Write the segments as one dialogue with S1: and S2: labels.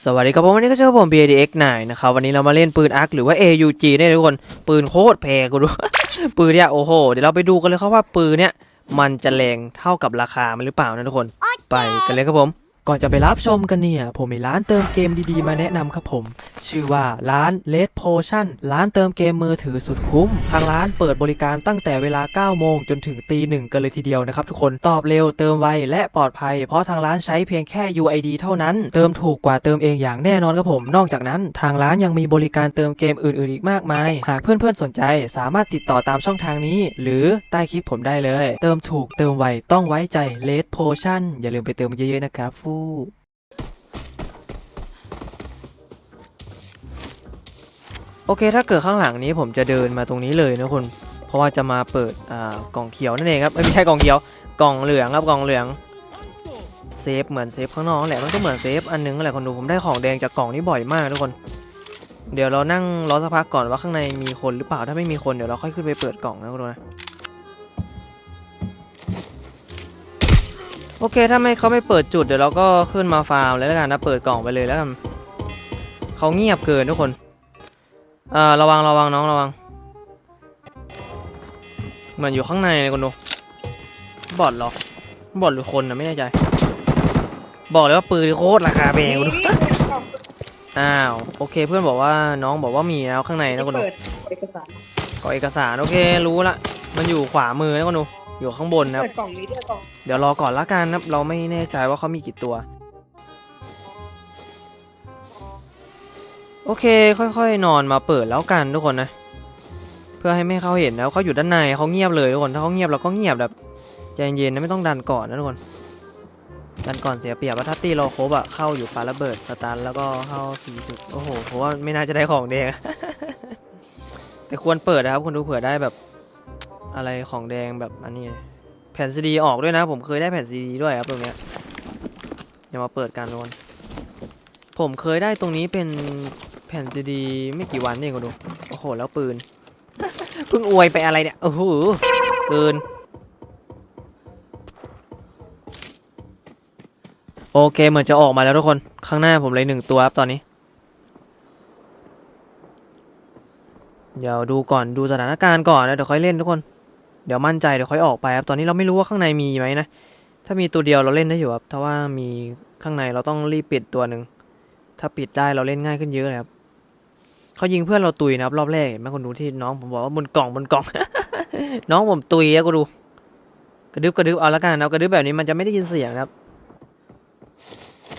S1: สวัสดีครับผมวันนี้ก็เจอผม BADX9 นะครับวันนี้เรามาเล่นปืนอาร์คหรือว่า AUG เนี่ยทุกคนปืนโคตรแพงกูดูปืนเนี่ยโอ้โหเดี๋ยวเราไปดูกันเลยครับว่าปืนเนี่ยมันจะแรงเท่ากับราคามันหรือเปล่านะทุกคน ไปกันเลยครับผม ก่อนจะไปรับชมกันเนี่ย ผมมีร้านเติมเกมดีๆ มาแนะนำครับผม ชื่อว่าร้าน Red Potion ร้านเติมเกมมือถือสุดคุ้ม ทางร้านเปิดบริการตั้งแต่เวลา 9 โมงจนถึงตีหนึ่งกันเลยทีเดียวนะครับทุกคนตอบเร็วเติมไวและปลอดภัย เพราะทางร้านใช้เพียงแค่ UID เท่านั้น เติมถูกกว่าเติมเองอย่างแน่นอนครับผม นอกจากนั้น ทางร้านยังมีบริการเติมเกมอื่นๆอีกมากมาย หากเพื่อนๆสนใจสามารถติดต่อตามช่องทางนี้ หรือใต้คลิปผมได้เลย เติมถูกเติมไวต้องไว้ใจ Red Potion อย่าลืมไปเติมเยอะๆนะครับฟูโอเคถ้าเกิดข้างหลังนี้ผมจะเดินมาตรงนี้เลยนะคุณเพราะว่าจะมาเปิดกล่องเขียวนั่นเองครับไม่ใช่กล่องเขียวกล่องเหลืองครับกล่องเหลืองเซฟเหมือนเซฟข้างนอกนั่นแหละมันก็เหมือนเซฟอันนึงนั่นแหละคนดูผมได้ของแดงจากกล่องนี้บ่อยมากทุกคน เดี๋ยวเรานั่งรอสักพักก่อนว่าข้างในมีคนหรือเปล่าถ้าไม่มีคนเดี๋ยวเราค่อยขึ้นไปเปิดกล่องนะคุณดูนะ โอเค ถ้าไม่เขาไม่เปิดจุดเดี๋ยวเราก็ขึ้นมาฟาร์มเลยแล้วกันนะเปิดกล่องไปเลยแล้วกันเขาเงียบเกินทุกคนเอ่อระวังระวังน้องระวังเหมือนอยู่ข้างในเลยคนดูบอดเหรอบอดหรือคนนะไม่แน่ใจ บอกเลยว่าปืนโคตรราคาแพงคนดูอ้าวโอเคเพื่อนบอกว่าน้องบอกว่ามีแล้วข้างในนะคนดู
S2: เปิดเอกสาร
S1: ก็เอกสารโอเครู้ละมันอยู่ขวามือนะคนดู อยู่ข้างบนนะครับ
S2: เปิดกล่องนี้ด้วยกล่อง
S1: เดี๋ยวรอก่อนละกันนะครับ เราไม่แน่ใจว่าเขามีกี่ตัว โอเค ค่อยๆ นอนมาเปิดแล้วกันทุกคนนะ เพื่อให้ไม่เขาเห็นแล้วเขาอยู่ด้านในเขาเงียบเลยทุกคนถ้าเขาเงียบเราก็เงียบแบบใจเย็นๆนะไม่ต้องดันก่อนนะทุกคน ดันก่อนเสียเปรียบว่าถ้าตีเราครบอะเข้าอยู่ปาระเบิดสตาร์ทแล้วก็เข้าสี่จุดโอ้โหเพราะว่าไม่น่าจะได้ของแดง แต่ควรเปิดนะครับคนดูเผื่อได้แบบ อะไรของแดงแบบอันนี้ แผ่นซีดีออกด้วยนะ ผมเคยได้แผ่นซีดีด้วยครับตรงเนี้ยเดี๋ยวมาเปิดกันทุกคนผมเคยได้ตรงนี้เป็นแผ่นซีดีไม่กี่วันนี่ก็ดู โอ้โห แล้วปืน เพิ่งอวยไปอะไรเนี่ย โอ้โห เกิน โอเค เหมือนจะออกมาแล้วทุกคน ข้างหน้าผมเลยหนึ่งตัวครับตอนนี้ เดี๋ยวดูก่อนดูสถานการณ์ก่อนนะเดี๋ยวค่อยเล่นทุกคน เดี๋ยวมั่นใจเดี๋ยวค่อยออกไปครับ ตอนนี้เราไม่รู้ว่าข้างในมีไหมนะ ถ้ามีตัวเดียวเราเล่นได้อยู่ครับ ถ้าว่ามีข้างในเราต้องรีบปิดตัวหนึ่ง ถ้าปิดได้เราเล่นง่ายขึ้นเยอะเลยครับเขายิงเพื่อนเราตุยนะครับรอบแรกเห็นไหมคนดูที่น้องผมบอกว่าบนกล่องบนกล่อง น้องผมตุยแล้วก็ดู กระดึบกระดึบเอาละกันนะกระดึบแบบนี้มันจะไม่ได้ยินเสียงนะครับ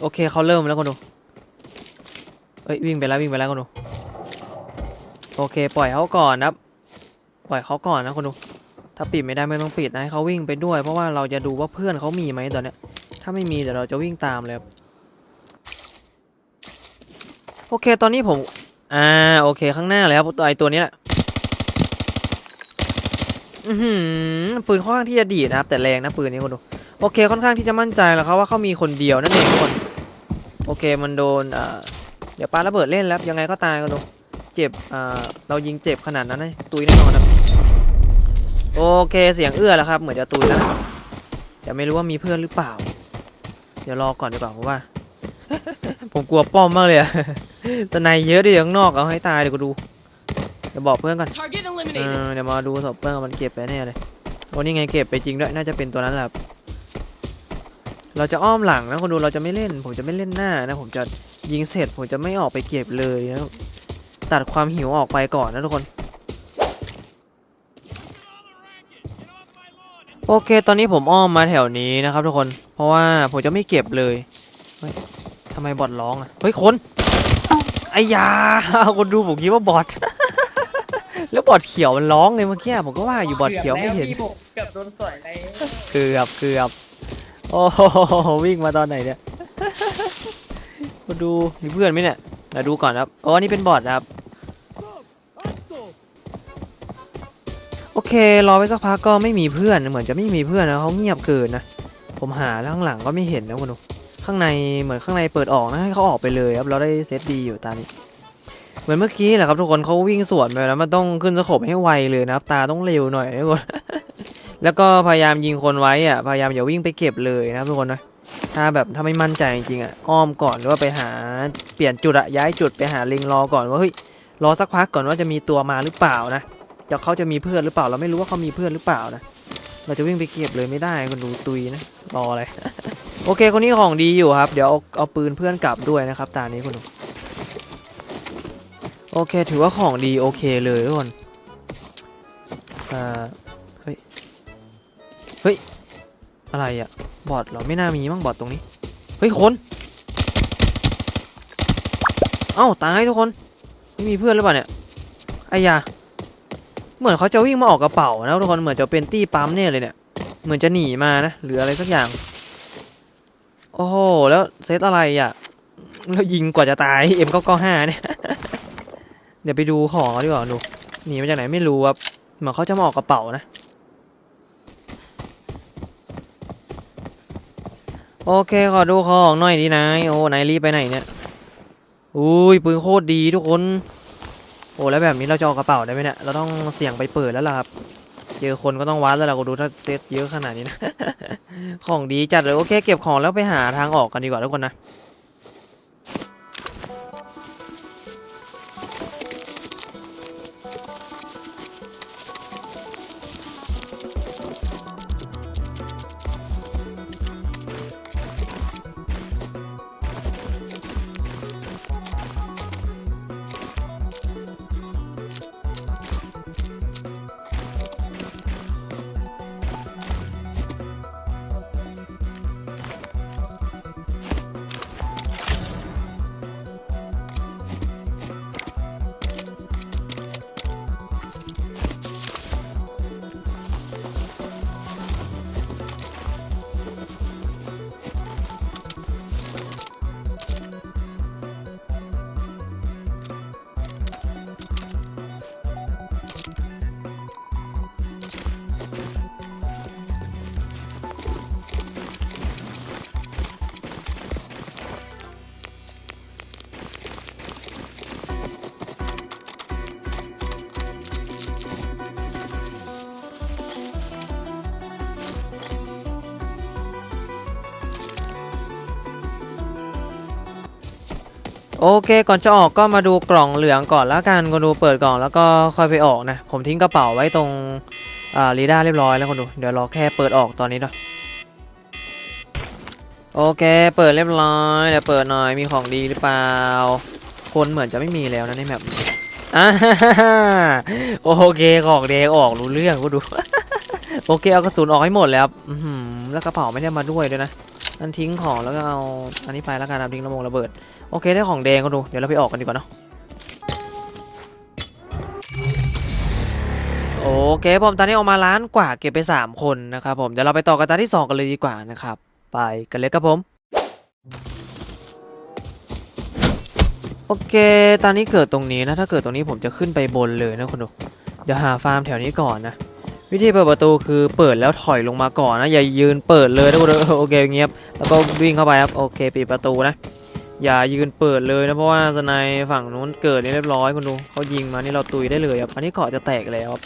S1: โอเคเขาเริ่มแล้วคนดูเอ้ยวิ่งไปแล้ววิ่งไปแล้วคนดู โอเค ปล่อยเขาก่อนนะครับ ปล่อยเขาก่อนนะคนดูาปิดไม่ได้ไม่ต้องปิดนะให้เขาวิ่งไปด้วย เพราะว่าเราจะดูว่าเพื่อนเขามีไหมตอนเนี้ย ถ้าไม่มีเดี๋ยวเราจะวิ่งตามเลยโอเคตอนนี้ผมอ่าโอเคข้างหน้าเลยครับตัวไอตัวเนี้ยอือหือปืนค่อนข้างที่จะดีนะครับ แต่แรงนะปืนนี้คนดูโอเคค่อนข้างที่จะมั่นใจแล้วครับว่าเขามีคนเดียวนั่นเองทุกคนโอเคมันโดนเอ่อเดี๋ยวปาระเบิดเล่นแล้วยังไงก็ตายคนดูเจ็บเอ่าเรายิงเจ็บขนาดนั้นเลยตุยแน่นอนครับ โอเคเสียงเอื้อแล้วครับ เหมือนจะตุยแล้วนะแต่ไม่รู้ว่ามีเพื่อนหรือเปล่า เดี๋ยวรอก่อนดีกว่าเพราะว่า ผมกลัวป้อมมากเลยอะแต่ในเยอะดิข้างนอกเอาให้ตายเดี๋ยวกูดูเดี๋ยวบอกเพื่อนก่อน
S3: Target
S1: เอ
S3: eliminated.
S1: อเดี๋ยวมาดูศพเพื่อนมันเก็บไปแน่เลยโอ้นี่ไงเก็บไปจริงด้วยน่าจะเป็นตัวนั้นแหละครับเราจะอ้อมหลังนะคนดูเราจะไม่เล่น ผมจะไม่เล่นหน้านะ ผมจะยิงเสร็จผมจะไม่ออกไปเก็บเลยนะตัดความหิวออกไปก่อนนะทุกคน โอเค ตอนนี้ผมอ้อมมาแถวนี้นะครับทุกคน เพราะว่าผมจะไม่เก็บเลย เฮ้ยทำไมบอทร้องอะ เฮ้ยคนไอ้ยาคนดูผมคิดว่าบอทแล้วบอทเขียวมันร้องเลยเมื่อกี้ผมก็ว่าอยู่บอทเขียวไม่เห็น
S2: กือบแล้วพี่ผมเกือบโดนสอยเลย
S1: เกือบเกือบโอ้โหวิ่งมาตอนไหนเนี่ยมาดูมีเพื่อนไหมเนี่ยมาดูก่อนครับอ๋อนี่เป็นบอทนะครับ เครอไปสักพักก็ไม่มีเพื่อนเหมือนจะไม่มีเพื่อนนะเขาเงียบเกินนะผมหาแล้วข้างหลังก็ไม่เห็นนะคุณดูข้างในเหมือนข้างในเปิดออกนะให้เขาออกไปเลยครับเราได้เซตดีอยู่ตานี้ เหมือนเมื่อกี้แหละครับทุกคนเขาวิ่งสวนไปแล้วมันต้องขึ้นสโคปให้ไวเลยนะครับ ตาต้องเร็วหน่อยนะทุกคนแล้วก็พยายามยิงคนไว้อะพยายามอย่าวิ่งไปเก็บเลยนะครับทุกคนนะถ้าแบบถ้าไม่มั่นใจจริงๆอะอ้อมก่อนหรือว่าไปหาเปลี่ยนจุดอะย้ายจุดไปหาลิงรอก่อนว่าเฮ้ยรอสักพักก่อนว่าจะมีตัวมาหรือเปล่านะ จะเขาจะมีเพื่อนหรือเปล่า เราไม่รู้ว่าเขามีเพื่อนหรือเปล่านะ เราจะวิ่งไปเก็บเลยไม่ได้คนดูตุยนะรออะไร โอเคคนนี้ของดีอยู่ครับ เดี๋ยวเอาเอาปืนเพื่อนกลับด้วยนะครับ ตานี้คุณดูโอเค ถือว่าของดีโอเคเลยทุกคนอ่าเฮ้ย เฮ้ย อะไรอะบอทเหรอไม่น่ามีมั้งบอทตรงนี้ เฮ้ยคนเอ้าตายทุกคน ไม่มีเพื่อนหรือเปล่าเนี่ยไอ้ยา เหมือนเขาจะวิ่งมาออกกระเป๋านะทุกคนเหมือนจะเป็นตี้ปั๊มเนี่ยเลยเนี่ย เหมือนจะหนีมานะหรืออะไรสักอย่าง โอ้โหแล้วเซตอะไรอะแล้วยิงกว่าจะตาย M995 เนี่ยเดี๋ยวไปดูของดีกว่าดูหนีมาจากไหนไม่รู้ครับเหมือนเขาจะมาออกกระเป๋านะโอเคขอดูของหน่อยดีนายโอ้นายรีบไปไหนเนี่ยอุ้ยปืนโคตรดีทุกคน โอ้แล้วแบบนี้เราจะออกกระเป๋าได้ไหมเนี่ย เราต้องเสี่ยงไปเปิดแล้วล่ะครับ เจอคนก็ต้องวัดแล้วล่ะก็ดูถ้าเซตเยอะขนาดนี้นะ ของดีจัดเลยโอเค เก็บของแล้วไปหาทางออกกันดีกว่าทุกคนนะ โอเค ก่อนจะออกก็มาดูกล่องเหลืองก่อนแล้วกันคนดูเปิดกล่องแล้วก็ค่อยไปออกนะ ผมทิ้งกระเป๋าไว้ตรงอ่ารีด้าเรียบร้อยแล้วคนดู เดี๋ยวรอแค่เปิดออกตอนนี้เนาะโอเค เปิดเรียบร้อยเดี๋ยวเปิดหน่อยมีของดีหรือเปล่า คนเหมือนจะไม่มีแล้วนะในแมปนี้อ่าโอเคของแดงออกรู้เรื่องก็ดู โอเคเอากระสุนออกให้หมดแล้วแล้วกระเป๋าไม่ได้มาด้วยด้วยนะอันทิ้งของแล้วก็เอาอันนี้ไปแล้วกันนะทิ้งระมงระเบิด โอเคได้ของแดงก็ดู เดี๋ยวเราไปออกกันดีกว่าเนาะโอเคผมตอนนี้ออกมาล้านกว่าเก็บไป 3 คนนะครับผมเดี๋ยวเราไปต่อกันตาที่ 2 กันเลยดีกว่านะครับ ไปกันเลยครับผม โอเคตอนนี้เกิดตรงนี้นะถ้าเกิดตรงนี้ผมจะขึ้นไปบนเลยนะคุณดูเดี๋ยวหาฟาร์มแถวนี้ก่อนนะวิธีเปิดประตูคือเปิดแล้วถอยลงมาก่อนนะอย่ายืนเปิดเลยนะคุณดูโอเคเงียบแล้วก็วิ่งเข้าไปครับโอเคปิดประตูนะ อย่ายืนเปิดเลยนะเพราะว่าสไนด์ฝั่งนู้นเกิดนี่เรียบร้อยคุณดูเขายิงมานี่เราตุยได้เลยครับอันนี้เกาะจะแตกแล้วครับ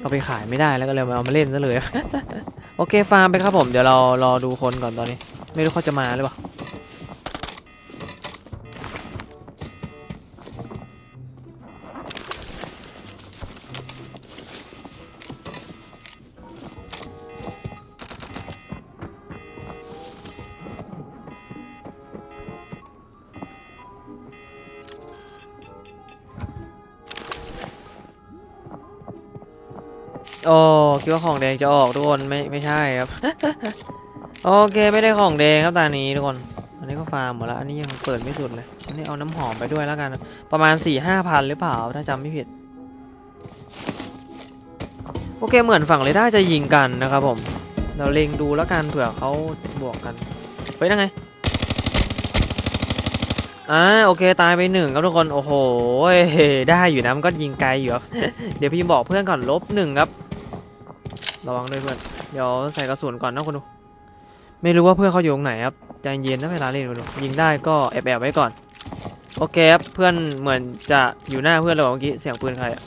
S1: เอาไปขายไม่ได้แล้วก็เลยเอามาเล่นซะเลยโอเคฟาร์มไปครับผมเดี๋ยวเรารอดูคนก่อนตอนนี้ ไม่รู้เขาจะมาหรือเปล่า โอ้คิดว่าของแดงจะออกทุกคนไม่ไม่ใช่ครับ โอเคไม่ได้ของแดงครับตอนนี้ทุกคน อันนี้ก็ฟาร์มหมดแล้วอันนี้ยังเปิดไม่สุดเลยอันนี้เอาน้ำหอมไปด้วยแล้วกัน ประมาณ4ี่ห้าพันหรือเปล่าถ้าจำไม่ผิด โอเคเหมือนฝั่งเลยได้จะยิงกันนะครับผม เราเล็งดูแล้วกันเผื่อเขาบวกกันเฮ้ยนั่นไงอ่าโอเคตายไปหนึ่งครับทุกคน โอ้โหได้อยู่นะมันก็ยิงไกลอยู่ครับ เดี๋ยวพี่บอกเพื่อนก่อนลบหนึ่งครับ ระวังด้วยเพื่อน เดี๋ยวใส่กระสุนก่อนนะคุณดู ไม่รู้ว่าเพื่อนเขาอยู่ตรงไหนครับ ใจเย็นนะเวลาเล่นคุณดู ยิงได้ก็แอบแอบไว้ก่อน โอเคครับ เพื่อนเหมือนจะอยู่หน้าเพื่อนเราเมื่อกี้ เสียงปืนใครอะ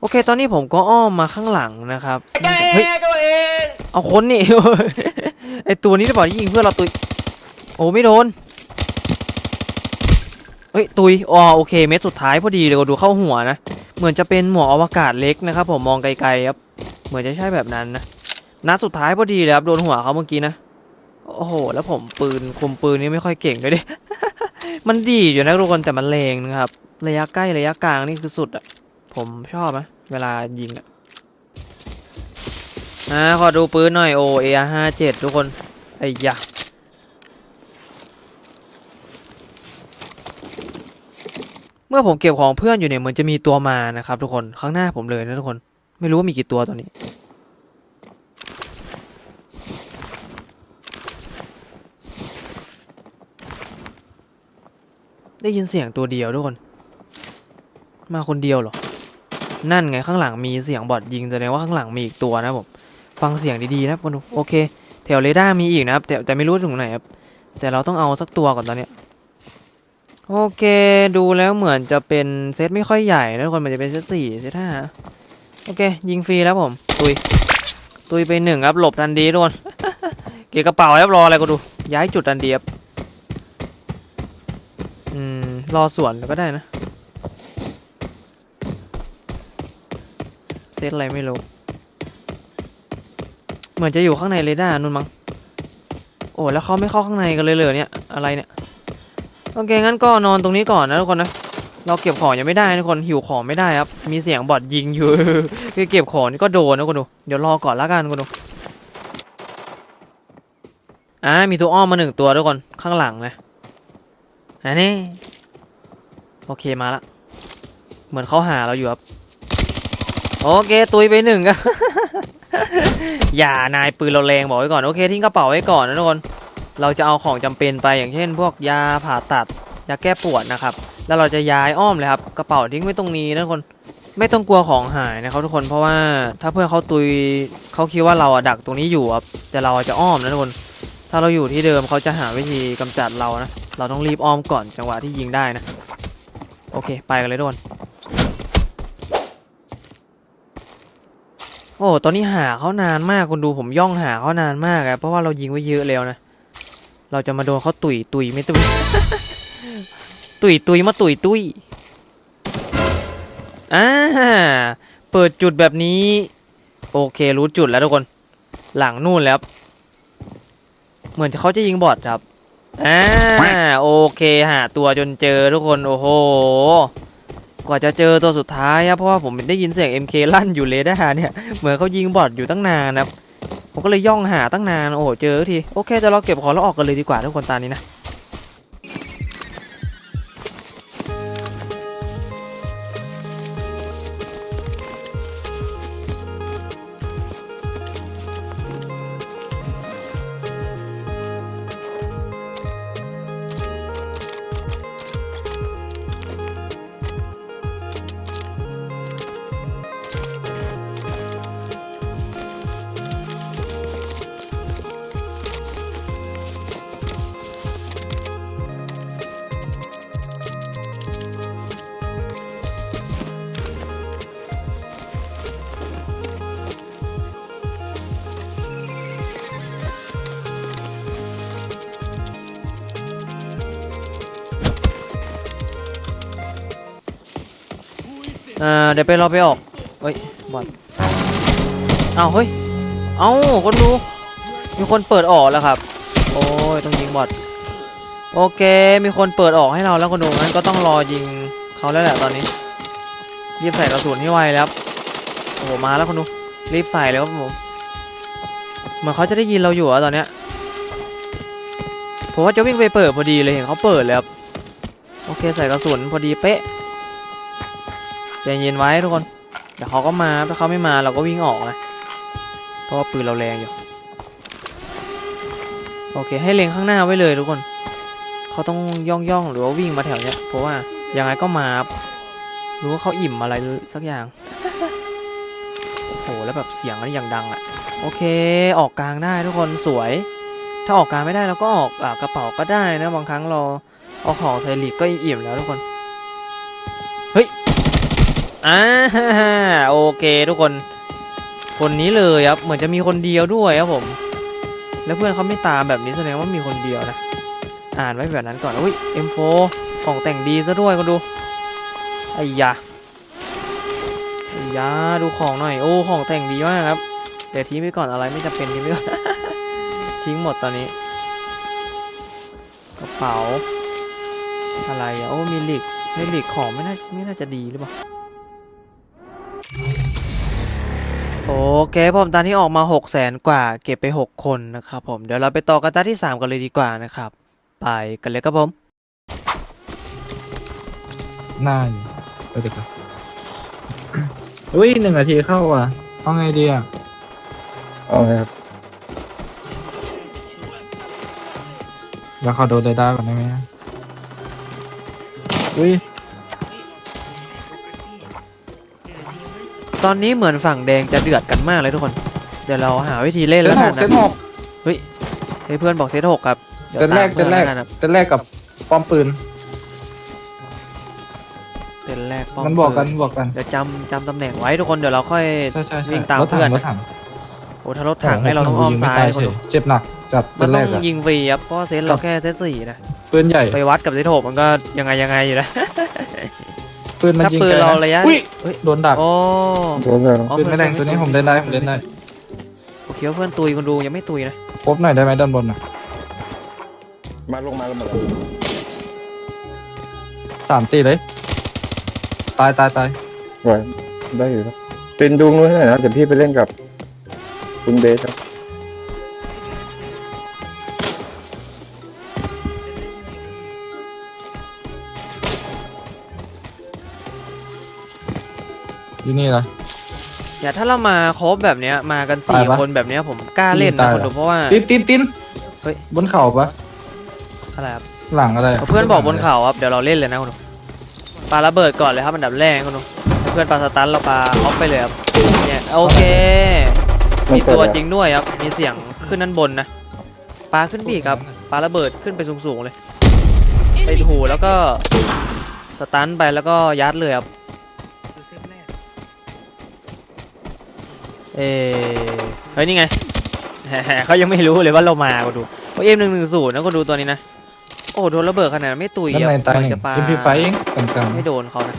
S1: โอเค ตอนนี้ผมก็อ้อมมาข้างหลังนะครับ เฮ้ย
S2: ตัวเอง
S1: เอาคนนี่ ไอตัวนี้จะบอกยิงเพื่อเราตัว โอ้ไม่โดน เฮ้ยตุยอ๋อโอเคเม็ดสุดท้ายพอดีเลยก็ดูเข้าหัวนะ เหมือนจะเป็นหมวกอวกาศเล็กนะครับผมมองไกลๆครับ เหมือนจะใช่แบบนั้นนะ นัดสุดท้ายพอดีเลยครับโดนหัวเขาเมื่อกี้นะ โอ้โห แล้วผมปืนคุมปืนนี่ไม่ค่อยเก่งเลยดิ มันดีอยู่นะทุกคนแต่มันแรงนะครับ ระยะใกล้ระยะกลางนี่คือสุดอะผมชอบนะเวลายิงอะอ่าขอดูปืนหน่อยโอเอห้าเจ็ดทุกคนไอ้ยะ เมื่อผมเก็บของเพื่อนอยู่เนี่ยเหมือนจะมีตัวมานะครับ ทุกคนข้างหน้าผมเลยนะทุกคน ไม่รู้ว่ามีกี่ตัวตอนนี้ ได้ยินเสียงตัวเดียวทุกคน มาคนเดียวเหรอ นั่นไงข้างหลังมีเสียงบอดยิงแสดงว่าข้างหลังมีอีกตัวนะผมฟังเสียงดีๆนะครับคุณดูโอเค แถวเรดาร์มีอีกนะครับแต่แต่ไม่รู้ถึงไหนครับแต่เราต้องเอาสักตัวก่อนตอนเนี้ย โอเค ดูแล้วเหมือนจะเป็นเซตไม่ค่อยใหญ่นะทุกคนมันจะเป็นเซตสี่เซตห้าโอเค ยิงฟรีแล้วผม ตุย ตุยไปหนึ่งครับ หลบทันดีทุกคน เกี่ยกระเป๋าแล้วรออะไรก็ดู ย้ายจุดทันดีครับอืม รอสวนแล้วก็ได้นะ เซตอะไรไม่รู้ เหมือนจะอยู่ข้างในเรดาร์นู่นมั้ง โอ้ แล้วเขาไม่เข้าข้างในกันเลยเลยเนี่ย อะไรเนี่ย โอเคงั้นก็นอนตรงนี้ก่อนนะทุกคนนะ เราเก็บของยังไม่ได้นะทุกคนหิวของไม่ได้ครับ มีเสียงบอดยิงอยู่ คือเก็บของนี่ก็โดนนะคุณดู เดี๋ยวรอก่อนละกันคุณดู อ่ามีตัวอ้อมมาหนึ่งตัวทุกคนข้างหลังนะอันนี้โอเคมาละ เหมือนเขาหาเราอยู่ครับ โอเคตุยไปหนึ่งอะอย่านายปืนเราแรงบอกไว้ก่อนโอเคทิ้งกระเป๋าไว้ก่อนนะทุกคน เราจะเอาของจำเป็นไปอย่างเช่น พวกยาผ่าตัดยาแก้ปวดนะครับ แล้วเราจะย้ายอ้อมเลยครับกระเป๋าทิ้งไว้ตรงนี้นะทุกคนไม่ต้องกลัวของหายนะครับทุกคนเพราะว่าถ้าเพื่อนเขาตุยเขาคิดว่าเราอะดักตรงนี้อยู่ครับแต่เราจะอ้อมนะทุกคน ถ้าเราอยู่ที่เดิมเขาจะหาวิธีกำจัดเรานะเราต้องรีบอ้อมก่อนจังหวะที่ยิงได้นะ โอเค ไปกันเลยทุกคนโอ้ตอนนี้หาเขานานมากคุณดูผมย่องหาเขานานมากอะเพราะว่าเรายิงไว้เยอะแล้วนะ เราจะมาโดนเขาตุยตุยไม่ตุยตุยตุยมาตุยตุยอ่าเปิดจุดแบบนี้ โอเครู้จุดแล้วทุกคน หลังนู่นแล้วเหมือนเขาจะยิงบอทครับอ่าโอเคหาตัวจนเจอทุกคนโอ้โหกว่าจะเจอตัวสุดท้ายครับเพราะว่าผมได้ยินเสียง MK ลั่นอยู่เลด้าเนี่ยเหมือนเขายิงบอทอยู่ตั้งนานนะครับ ผมก็เลยย่องหาตั้งนานโอ้โหเจอทีโอเคจะเราเก็บของแล้วออกกันเลยดีกว่าทุกคนตอนนี้นะ อ่าเดี๋ยวไปเราไปออกเฮ้ยบอลเอาเฮ้ยเอาคนดูมีคนเปิดออกแล้วครับ โอ้ยต้องยิงบอทโอเค มีคนเปิดออกให้เราแล้วคนดูงั้นก็ต้องรอยิงเขาแล้วแหละตอนนี้ รีบใส่กระสุนให้ไวแล้วโอ้โหมาแล้วคนดูรีบใส่เลยครับผมเหมือนเขาจะได้ยินเราอยู่อะตอนเนี้ยผมว่าจะวิ่งไปเปิดพอดีเลยเห็นเขาเปิดเลยครับโอเคใส่กระสุนพอดีเป๊ะ ใจเย็นไว้ทุกคนเดี๋ยวเขาก็มาถ้าเขาไม่มาเราก็วิ่งออกนะเพราะว่าปืนเราแรงอยู่โอเค ให้เล็งข้างหน้าไว้เลยทุกคน เขาต้องย่องย่องหรือว่าวิ่งมาแถวเนี้ยเพราะว่ายังไงก็มาครับรู้ว่าเขาอิ่มอะไรสักอย่างโอ้โหแล้วแบบเสียงมันอย่างดังอะโอเค ออกกลางได้ทุกคนสวย ถ้าออกกลางไม่ได้เราก็ออกอกระเป๋าก็ได้นะบางครั้งเราเอาของใส่หลีกก็อิ่มแล้วทุกคน อ่าโอเคทุกคน คนนี้เลยครับ เหมือนจะมีคนเดียวด้วยครับผม แล้วเพื่อนเขาไม่ตามแบบนี้แสดงว่ามีคนเดียวนะ อ่านไว้แบบนั้นก่อนอุ้ย M4 ของแต่งดีซะด้วยก็ดูไอ้ยาไอ้ยาดูของหน่อย โอ้ ของแต่งดีมากครับ เดี๋ยวทิ้งไปก่อนอะไรไม่จำเป็นทิ้งไปก่อน ทิ้งหมดตอนนี้ กระเป๋า อะไรอะ โอ้ มีหลีกในหลีกของไม่น่าไม่น่าจะดีหรือเปล่า โอเคผมตอนนี้ออกมา6 0แสนกว่าเก็บไป 6 คนนะครับผมเดี๋ยวเราไปต่อกันตาที่ 3 กันเลยดีกว่านะครับ ไปกันเลยครับผม
S3: หน้าอยู่เออเดี๋ยวก่อนอุ้ยหนึ่งนาทีเข้าอะเอาไงดีอะ
S4: เอาไงครับ
S3: แล้วเขาโดนไดด้าก่อนได้ไหมอุ้ย
S1: ตอนนี้เหมือนฝั่งแดงจะเดือดกันมากเลยทุกคน เดี๋ยวเราหาวิธีเล่น
S3: เซ
S1: แล้
S3: ต
S1: ว
S3: ห
S1: กั
S3: ก
S1: น
S3: เซต
S1: นะ
S3: หก
S1: เฮ้ยเพื่อนบอกเซตหกครับดี๋ยว
S3: เซตแรก
S1: ตาม
S3: เซตแรก
S1: พื่อนล้วนะ
S3: เซตแรกกับป้อมปืน
S1: เซตแรกป้ง
S3: มันบอกกัน
S1: เปิด
S3: บอกกัน
S1: เดี๋ยวจำจำตำแหน่งไว้ทุกคนเดี๋ยวเราค่อย
S3: ใช่ใช่ใช่
S1: วิ่งตาม
S3: รถถั
S1: เพื่อน
S3: งรถถัง
S1: โอ้ถ้ารถถังให้เราต้องอ้อม
S3: ยิง
S1: ซ้าย
S3: ไต
S1: ทุกคน
S3: เฉยเจ็บหนักจัดเซ
S1: มัน
S3: ตแร
S1: ต้อกง
S3: อะ
S1: ยิงฟรีครับเพราะว่าเซตเราแค่เซตสี่นะ
S3: ปืนใหญ่
S1: ไปวัดกับเซตหกมันก็ยังไงยังไงอยู่นะ
S3: ปืนมัน
S1: ถ้า
S3: ยิง
S1: ปืน
S3: ไกล
S1: เรา
S3: นะ
S1: ระยะ
S3: อุ้ย
S1: เฮ้ย
S3: โดนดัก
S1: โอ้
S4: โดนเลยเหรอ
S1: อ๋อ
S3: ปืนไม่แรงตัวนี้ผมเล่นได้ผมเล่นได้
S1: โอเคว่าเพื่อนตุยคนดูยังไม่ตุยนะ
S3: ครบหน่อยได้ไหมด้านบนอะ
S4: มาลงมาลงมา
S3: สามตีเลย ตายตายตาย
S4: ไหวได้อยู่ครับเป็นดูนู้นให้หน่อยนะเดี๋ยวพี่ไปเล่นกับ คุณเบสครับ
S3: อยู่นี่เหรอ
S1: อย่าถ้าเรามาครบแบบเนี้ยมากัน
S3: ตา
S1: สี่
S3: ยปะ
S1: คนแบบเนี้ยผมกล้าเล่น
S3: ตา
S1: นะ
S3: ย
S1: คน
S3: เหรอ
S1: ดูเพราะว่า
S3: ตินตินติน
S1: เฮ้ย
S3: บนเขาปะ
S1: อะไรครับ
S3: หลังอะไร
S1: เพื่อนบอกบนเขาครับเดี๋ยวเราเล่นเลยนะคุณดูปาระเบิดก่อนเลยครับอันดับแรกคุณดูให้เพื่อนปาสตันเราปาออฟไปเลยครับเนี่ยโอเค มีตัวจริงด้วยครับมีเสียงขึ้นด้านบนนะปาขึ้นปีกครับปาระเบิดขึ้นไปสูงๆเลย ไปหูแล้วก็สตันไปแล้วก็ยัดเลยครับ เออเฮ้ยนี่ไงเขายังไม่รู้เลยว่าเรามาก็ดูเอ็มหนึ่งหนึ่งศูนย์นะก็ดูตัวนี้นะ โอ้โดนระเบิดขนาดนั้นไม่ตุย
S3: ด้าน
S1: อะ
S3: ในตายหนึ่ง
S1: จะปา
S3: เอ็มพีไฟเองกำก
S1: ไม่โดนเขานะ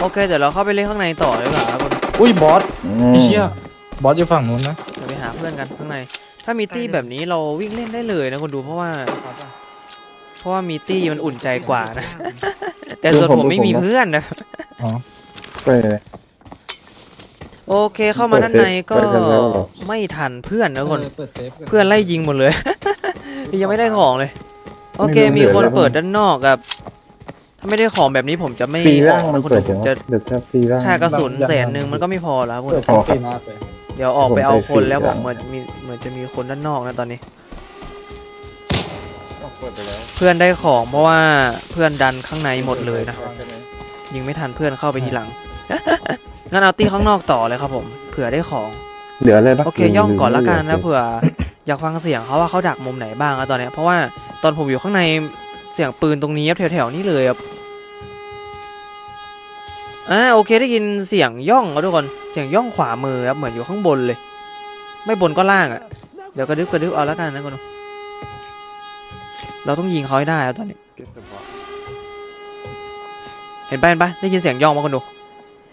S1: โอเคเดี๋ยวเราเข้าไปเล่นข้างในต่อเลยดีกว่าครับคุณำ
S3: อุ้ยบอส
S4: อื
S3: ไอ้
S4: ม
S3: เชี่ยบอสอยู่ฝั่งนู้นนะ
S1: เดี๋ยวไปหาเพื่อนกันข้างใน ถ้ามีตี้แบบนี้เราวิ่งเล่นได้เลยนะคุณดูเพราะว่า เพราะว่ามีตี้มันอุ่นใจกว่านะ แต่ส่วนผมไม่มีเพื่อนนะ
S3: อ๋อ
S4: ไปเลย
S1: โอเคเข้ามาด้านในก็
S4: เปิดกันแล้วเหรอ
S1: ไม่ทันเพื่อนนะคน
S3: เปิดเซฟ
S1: เพื่อนไล่ยิงหมดเลย ยังไม่ได้ของเลย โอเค มีคนเปิดด้านนอกครับ ถ้าไม่ได้ของแบบนี้ผมจะไม่
S4: ฟรี
S1: อ
S4: ร่า
S1: องก
S4: มัน
S1: นะคุณ
S4: เปิด
S1: ผ
S4: ยัง
S1: ม
S4: ไง
S1: จะ
S4: เดี๋ยวถ้าฟรีร่าง
S1: ค่ากระสุนแสนหนึ่งมันก็ไม่พอแล้วครับคุณ
S3: เปิด
S4: พอครับ
S3: จีน่าไป
S1: เดี๋ยวออกไป
S4: ผม
S1: เอา
S4: ไป
S1: คน
S4: ฟรี
S1: แล้ว
S4: แล้ว
S1: บอกเหมือนมีเหมือนจะมีคนด้านนอกนะตอนนี้
S4: เปิดไปแล้ว
S1: เพื่อนได้ของเพราะว่าเพื่อนดันข้างในหมดเลยนะยิงไม่ทันเพื่อนเข้าไปทีหลัง งั้นเอาตีข้างนอกต่อเลยครับผม เผื่อได้ของ
S4: เหลืออะไรบ้าง
S1: โอเคย่องก่อนละกันนะเผื่อ อยากฟังเสียงเขาว่าเขาดักมุมไหนบ้างอะตอนเนี้ยเพราะว่าตอนผมอยู่ข้างในเสียงปืนตรงนี้ครับแถวๆนี้เลยครับอ่าโอเคได้ยินเสียงย่องครับทุกคนเสียงย่องขวามือครับเหมือนอยู่ข้างบนเลย ไม่บนก็ล่างอะ่ะเดี๋ยวกระดึบกระดึบเอาละกันนะคุณผู้ชมเราต้องยิงเขาให้ได้ครับตอนนี้ เห็นปะเห็นปะได้ยินเสียงย่องมาคนดู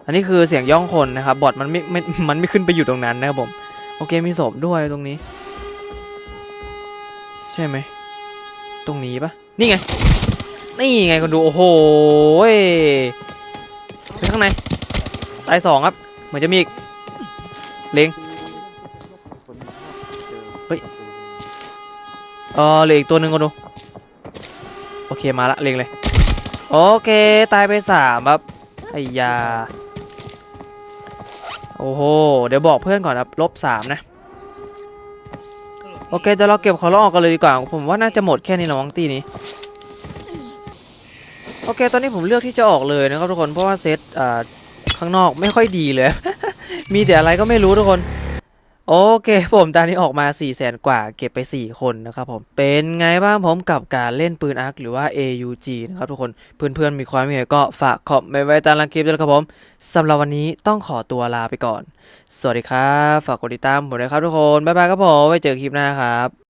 S1: อันนี้คือเสียงย่องคนนะครับ บอทมันไม่ไม่มันไม่ขึ้นไปอยู่ตรงนั้นนะครับผม โอเคมีศพด้วยตรงนี้ ใช่ไหม ตรงนี้ปะนี่ไง นี่ไงคนดูโอ้โหยไปข้างในตายสองครับ เหมือนจะมีอีกเล็งเฮ้ยเออเหลืออีกตัวหนึ่งคนดู โอเคมาละเล็งเลย โอเค ตายไปสามครับไอ้ยา โอ้โห เดี๋ยวบอกเพื่อนก่อนครับลบสามนะ โอเคเดี๋ยวเราเก็บของเราออกกันเลยดีกว่า ผมว่าน่าจะหมดแค่นี้แล้วมั้งตีนี้ โอเค ตอนนี้ผมเลือกที่จะออกเลยนะครับทุกคน เพราะว่าเซตข้างนอกไม่ค่อยดีเลย มีแต่อะไรก็ไม่รู้ทุกคน โอเคผมตอนนี้ออกมา4 0 0แสนกว่าเก็บไป 4 คนนะครับผม เป็นไงบ้างผมกับการเล่นปืนอาร์คหรือว่า AUG นะครับทุกคน เพื่อนๆ มีความเห็นก็ฝากคอมเมนต์ไว้ตามลังคลิปด้วยครับผมสำหรับวันนี้ต้องขอตัวลาไปก่อน สวัสดีครับ ฝากกดติดตามผมด้วยครับทุกคน บ๊ายบายครับผม ไว้เจอคลิปหน้าครับ